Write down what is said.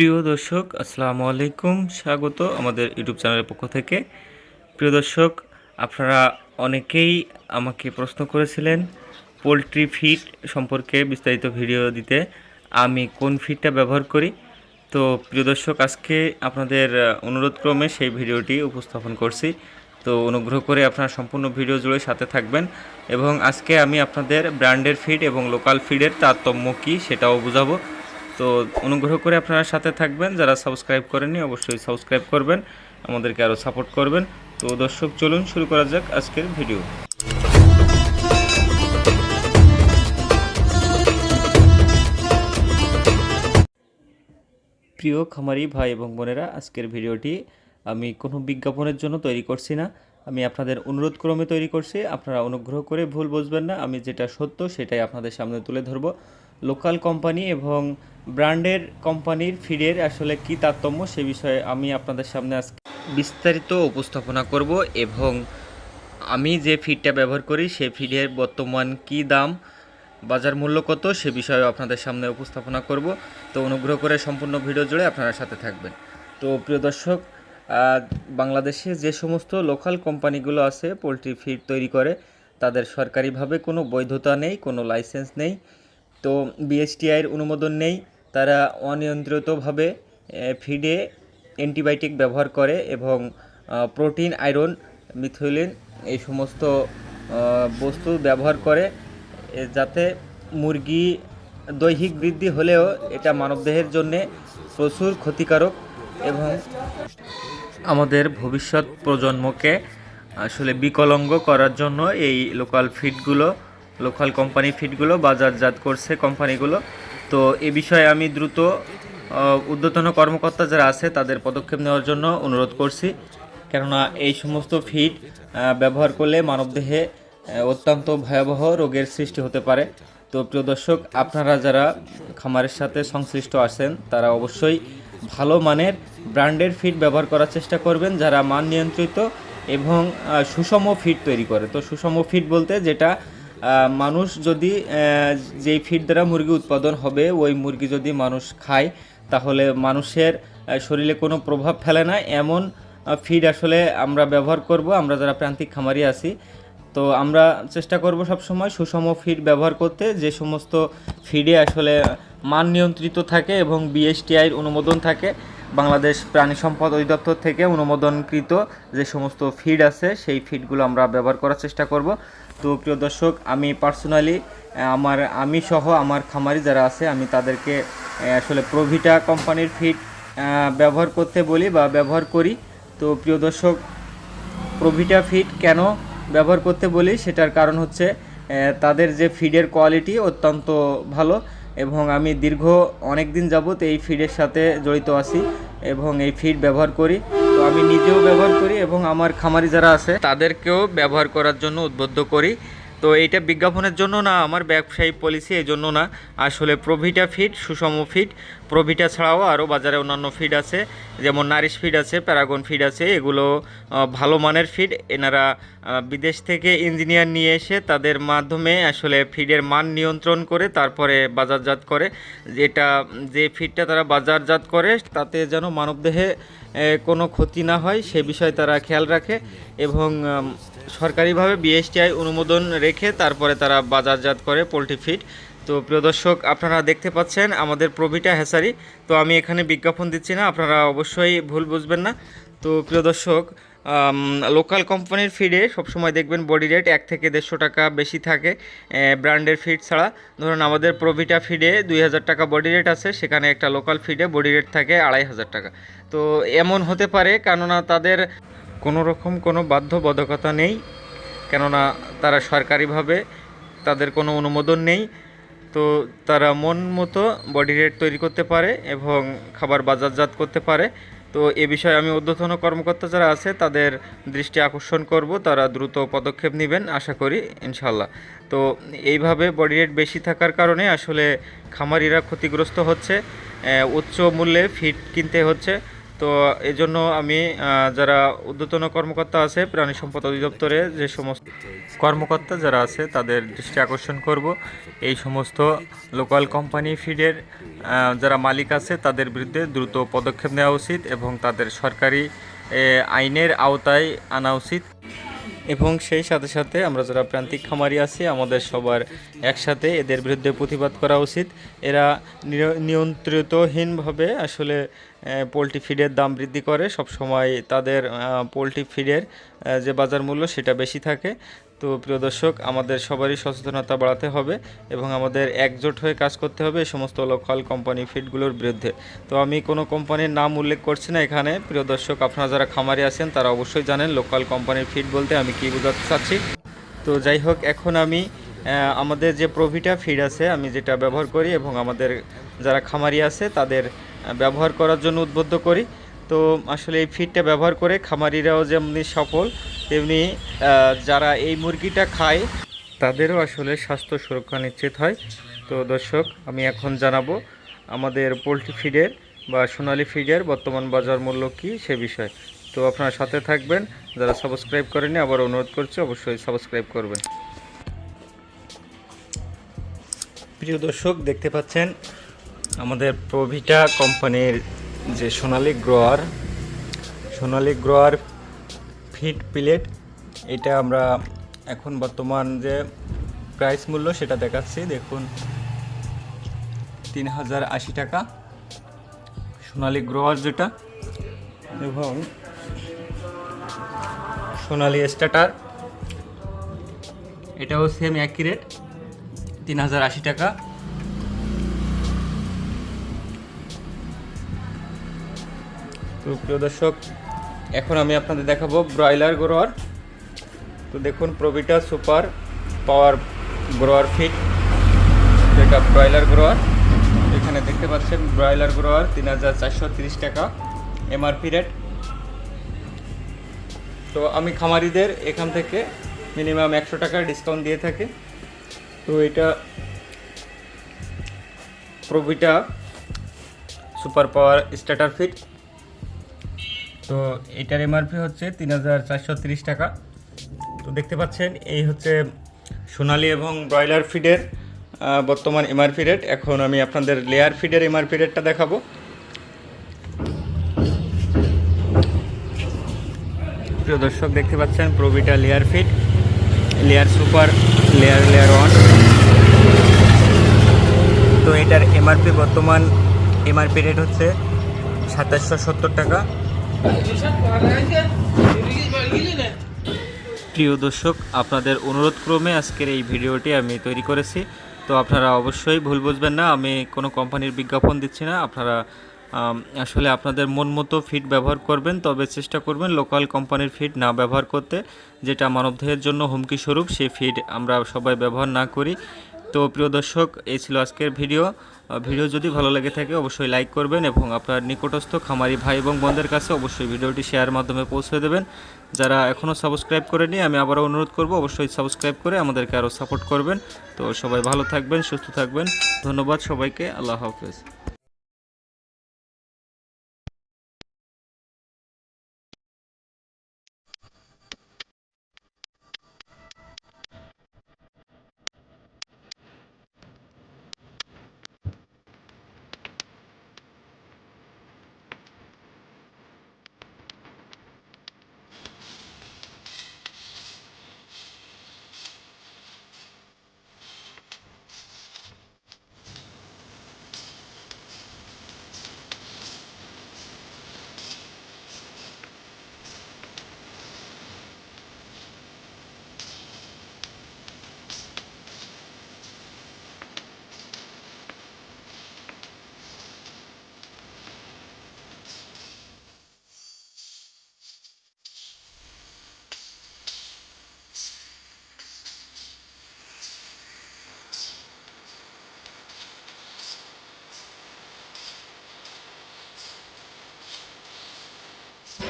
প্রিয় দর্শক, আসসালামু আলাইকুম। স্বাগত আমাদের ইউটিউব চ্যানেলের পক্ষ থেকে। প্রিয় দর্শক, আপনারা অনেকেই আমাকে প্রশ্ন করেছিলেন, পোলট্রি ফিড সম্পর্কে বিস্তারিত ভিডিও দিতে আমি কোন ফিডটা ব্যবহার করি? তো প্রিয় দর্শক, আজকে আপনাদের অনুরোধক্রমে সেই ভিডিওটি উপস্থাপন করছি। তো অনুগ্রহ করে আপনারা সম্পূর্ণ ভিডিও জুড়ে সাথে থাকবেন এবং আজকে আমি আপনাদের ব্র্যান্ডের ফিড এবং লোকাল ফিডের তারতম্য কী সেটাও বুঝাবো। তো অনুগ্রহ করে আপনারা সাথে থাকবেন। যারা সাবস্ক্রাইব করেননি, অবশ্যই সাবস্ক্রাইব করবেন। আমাদেরকে আরও সাপোর্ট করবেন। তো দর্শক, চলুন শুরু করা যাক আজকের ভিডিও। প্রিয় খামারি ভাই এবং বোনেরা, আজকের ভিডিওটি আমি কোনো বিজ্ঞাপনের জন্য তৈরি করছি না। আমি আপনাদের অনুরোধ ক্রমে তৈরি করছি। আপনারা অনুগ্রহ করে ভুল বুঝবেন না। আমি যেটা সত্য, সেটাই আপনাদের সামনে তুলে ধরব। লোকাল কোম্পানি এবং ব্র্যান্ডের কোম্পানির ফিডের আসলে কি তারতম্য সে বিষয়ে আমি আপনাদের সামনে আজকে বিস্তারিত উপস্থাপনা করব এবং আমি যে ফিডটা ব্যবহার করি সেই ফিডের বর্তমান কি দাম, বাজার মূল্য কত, সে বিষয়ে আপনাদের সামনে উপস্থাপনা করব। তো অনুগ্রহ করে সম্পূর্ণ ভিডিও জুড়ে আপনারা সাথে থাকবেন। তো প্রিয় দর্শক বাংলাদেশে যে সমস্ত লোকাল কোম্পানিগুলো আছে, পোলট্রি ফিড তৈরি করে, তাদের সরকারিভাবে কোনো বৈধতা নেই, কোনো লাইসেন্স নেই। তো বিএসটিআইয়ের অনুমোদন নেই। তারা অনিয়ন্ত্রিতভাবে ফিডে অ্যান্টিবায়োটিক ব্যবহার করে এবং প্রোটিন আয়রন মিথিলিন এই সমস্ত বস্তু ব্যবহার করে যাতে মুরগি দৈহিক বৃদ্ধি হলেও এটা মানবদেহের জন্যে প্রচুর ক্ষতিকারক এবং আমাদের ভবিষ্যৎ প্রজন্মকে আসলে বিকলাঙ্গ করার জন্য এই লোকাল ফিডগুলো লোকাল কোম্পানি ফিডগুলো বাজারজাত করছে কোম্পানিগুলো তো এ বিষয়ে আমি দ্রুত ঊর্ধ্বতন কর্মকর্তা যারা আছে তাদের পদক্ষেপ নেওয়ার জন্য অনুরোধ করছি। কেননা এই সমস্ত ফিড ব্যবহার করলে মানবদেহে অত্যন্ত ভয়াবহ রোগের সৃষ্টি হতে পারে। তো প্রিয় দর্শক, আপনারা যারা খামারের সাথে সংশ্লিষ্ট আছেন, তারা অবশ্যই ভালো মানের ব্র্যান্ডের ফিড ব্যবহার করার চেষ্টা করবেন যারা মান নিয়ন্ত্রিত এবং সুষম ফিড তৈরি করে। তো সুষম ফিড বলতে যেটা মানুষ যদি যেই ফিড দ্বারা মুরগি উৎপাদন হবে, ওই মুরগি যদি মানুষ খায়, তাহলে মানুষের শরীরে কোনো প্রভাব ফেলে না। এমন ফিড আসলে আমরা ব্যবহার করব। আমরা যারা প্রান্তিক খামারি আছি, তো আমরা চেষ্টা করব সব সময় সুষম ফিড ব্যবহার করতে। যে সমস্ত ফিডে আসলে মান নিয়ন্ত্রিত থাকে এবং বিএসটিআইয়ের অনুমোদন থাকে, বাংলাদেশ প্রাণী সম্পদ অধিদপ্তর থেকে অনুমোদনকৃত যে সমস্ত ফিড আছে, সেই ফিডগুলো আমরা ব্যবহার করার চেষ্টা করব। তো প্রিয় দর্শক, আমি পার্সোনালি আমার আমি সহ আমার খামারি যারা আছে, আমি তাদেরকে আসলে প্রভিটা কোম্পানির ফিড ব্যবহার করতে বলি বা ব্যবহার করি। তো প্রিয় দর্শক প্রভিটা ফিড কেন ব্যবহার করতে বলি? সেটার কারণ হচ্ছে তাদের যে ফিডের কোয়ালিটি অত্যন্ত ভালো এবং আমি দীর্ঘ অনেক দিন যাবত এই ফিডের সাথে জড়িত আছি এবং এই ফিড ব্যবহার করি। তো আমি নিজেও ব্যবহার করি এবং আমার খামারি যারা আছে, তাদেরকেও ব্যবহার করার জন্য উদ্বুদ্ধ করি। তো এইটা বিজ্ঞাপনের জন্য না, আমার ব্যবসায়ী পলিসি এই জন্য না। আসলে প্রভিটা ফিড সুষম ফিড প্রভিটা ছাড়াও আরও বাজারে অন্যান্য ফিড আছে, যেমন নারিশ ফিড আছে প্যারাগন ফিড আছে, এগুলো ভালো মানের ফিড এনারা বিদেশ থেকে ইঞ্জিনিয়ার নিয়ে এসে তাদের মাধ্যমে আসলে ফিডের মান নিয়ন্ত্রণ করে, তারপরে বাজারজাত করে। যেটা, যে ফিডটা তারা বাজারজাত করে, তাতে যেন মানবদেহে কোনো ক্ষতি না হয়, সে বিষয়ে তারা খেয়াল রাখে। এবং সরকারিভাবে বিএসটিআই অনুমোদন রেখে তারপরে তারা বাজারজাত করে পোলট্রি ফিড। তো প্রিয় দর্শক, আপনারা দেখতে পাচ্ছেন আমাদের প্রভিটা হ্যাসারি। তো আমি এখানে বিজ্ঞাপন দিচ্ছি না, আপনারা অবশ্যই ভুল বুঝবেন না। তো প্রিয় দর্শক লোকাল কোম্পানির ফিডে সবসময় দেখবেন বডি রেট এক থেকে দেড়শো টাকা বেশি থাকে ব্র্যান্ডের ফিড ছাড়া। ধরুন আমাদের প্রভিটা ফিডে দুই হাজার টাকা বডি রেট আছে, সেখানে একটা লোকাল ফিডে বডি রেট থাকে আড়াই হাজার টাকা। তো এমন হতে পারে, কেননা তাদের কোনো রকম কোনো বাধ্যবাধকতা নেই, কেননা তারা সরকারিভাবে তাদের কোনো অনুমোদন নেই। তো তারা মন মতো বডি রেট তৈরি করতে পারে এবং খাবার বাজারজাত করতে পারে। তো এ বিষয়ে আমি ঊর্ধ্বতন কর্মকর্তা যারা আছে, তাদের দৃষ্টি আকর্ষণ করব। তারা দ্রুত পদক্ষেপ নেবেন, আশা করি ইনশাল্লাহ তো এইভাবে বডি রেট বেশি থাকার কারণে আসলে খামারিরা ক্ষতিগ্রস্ত হচ্ছে। উচ্চ মূল্যে ফিড কিনতে হচ্ছে। তো এই জন্য আমি যারা উদ্যতন কর্মকর্তা আছে, প্রাণী সম্পদ অধিদপ্তরে যে সমস্ত কর্মকর্তা যারা আছে, তাদের দৃষ্টি আকর্ষণ করব। এই সমস্ত লোকাল কোম্পানি ফিডের যারা মালিক আছে, তাদের বিরুদ্ধে দ্রুত পদক্ষেপ নেওয়া উচিত এবং তাদের সরকারি আইনের আওতায় আনা উচিত। এবং সেই সাথে সাথে আমরা যারা প্রান্তিক খামারি আছি, আমাদের সবার একসাথে এদের বিরুদ্ধে প্রতিবাদ করা উচিত। এরা নিয়ন্ত্রিতহীনভাবে আসলে পোলট্রি ফিডের দাম বৃদ্ধি করে। সব সময় তাদের পোলট্রি ফিডের যে বাজার মূল্য সেটা বেশি থাকে। তো প্রিয় দর্শক, আমাদের সবারই সচেতনতা বাড়াতে হবে এবং আমাদের একজোট হয়ে কাজ করতে হবে এই সমস্ত লোকাল কোম্পানি ফিডগুলোর বিরুদ্ধে। তো আমি কোনো কোম্পানির নাম উল্লেখ করছি না এখানে। প্রিয় দর্শক, আপনারা যারা খামারে আছেন, তারা অবশ্যই জানেন লোকাল কোম্পানির ফিড বলতে আমি কি বোঝাতে চাচ্ছি। তো যাই হোক, এখন আমি আমাদের যে প্রভিটা ফিড আছে, আমি যেটা ব্যবহার করি এবং আমাদের যারা খামারি আছে, তাদের ব্যবহার করার জন্য উদ্বুদ্ধ করি। তো আসলে এই ফিডটা ব্যবহার করে খামারিরাও যেমনি সফল, তেমনি যারা এই মুরগিটা খায়, তাদেরও আসলে স্বাস্থ্য সুরক্ষা নিশ্চিত হয়। তো দর্শক, আমি এখন জানাব আমাদের পোলট্রি ফিডের বা সোনালি ফিডের বর্তমান বাজার মূল্য কী সে বিষয়ে। তো আপনারা সাথে থাকবেন। যারা সাবস্ক্রাইব করেনি আবার অনুরোধ করছি অবশ্যই সাবস্ক্রাইব করবেন। প্রিয় দর্শক, দেখতে পাচ্ছেন আমাদের প্রভিটা কোম্পানির যে Sonali grower Sonali grower feed pellet, এটা আমরা এখন বর্তমান যে প্রাইস মূল্য সেটা দেখাচ্ছি। দেখুন তিন হাজার আশি টাকা। সোনালি গ্রোয়ার যেটা, এবং সোনালি স্টার্টার এটাও সেম একই রেট তিন হাজার আশি টাকা। তো প্রিয় দর্শক, এখন আমি আপনাদের দেখাবো ব্রয়লার গ্রোয়ার। তো দেখুন, Provita super power grower feed, যেটা ব্রয়লার গ্রোয়ার। এখানে দেখতে পাচ্ছেন, ব্রয়লার গ্রোয়ার তিন হাজার চারশো তিরিশ টাকা এমআরপি রেট তো আমি খামারিদের এখান থেকে মিনিমাম একশো টাকা ডিসকাউন্ট দিয়ে থাকি। তো এটা Provita super power starter feed. তো এটার এমআরপি হচ্ছে তিন টাকা। তো দেখতে পাচ্ছেন, এই হচ্ছে সোনালি এবং ব্রয়লার ফিডের বর্তমান এমআরপি রেট এখন আমি আপনাদের লেয়ার ফিডের এমআরপি রেটটা দেখাবো। প্রিয় দর্শক, দেখতে পাচ্ছেন Provita layer feed layer super layer layer one তো এটার এমআরপি বর্তমান এমআরপি রেট হচ্ছে সাতাশশো সত্তর টাকা। প্রিয় দর্শক, আপনাদের অনুরোধ ক্রমে আজকের এই ভিডিওটি আমি তৈরি করেছি। তো আপনারা অবশ্যই ভুল বুঝবেন না, আমি কোনো কোম্পানির বিজ্ঞাপন দিচ্ছি না। আপনারা আসলে আপনাদের মন মতো ফিড ব্যবহার করবেন, তবে চেষ্টা করবেন লোকাল কোম্পানির ফিড না ব্যবহার করতে। যেটা মানবদেহের জন্য হুমকি স্বরূপ, সেই ফিড আমরা সবাই ব্যবহার না করি। তো প্রিয় দর্শক, এই ছিল আজকের ভিডিও। ভিডিও যদি ভালো লেগে থাকে, অবশ্যই লাইক করবেন এবং আপনার নিকটস্থ খামারি ভাই এবং বোনদের কাছে অবশ্যই ভিডিওটি শেয়ার মাধ্যমে পৌঁছে দেবেন। যারা এখনও সাবস্ক্রাইব করেনি আমি আবারও অনুরোধ করব, অবশ্যই সাবস্ক্রাইব করে আমাদেরকে আরও সাপোর্ট করবেন। তো সবাই ভালো থাকবেন, সুস্থ থাকবেন। ধন্যবাদ সবাইকে, আল্লাহ হাফেজ।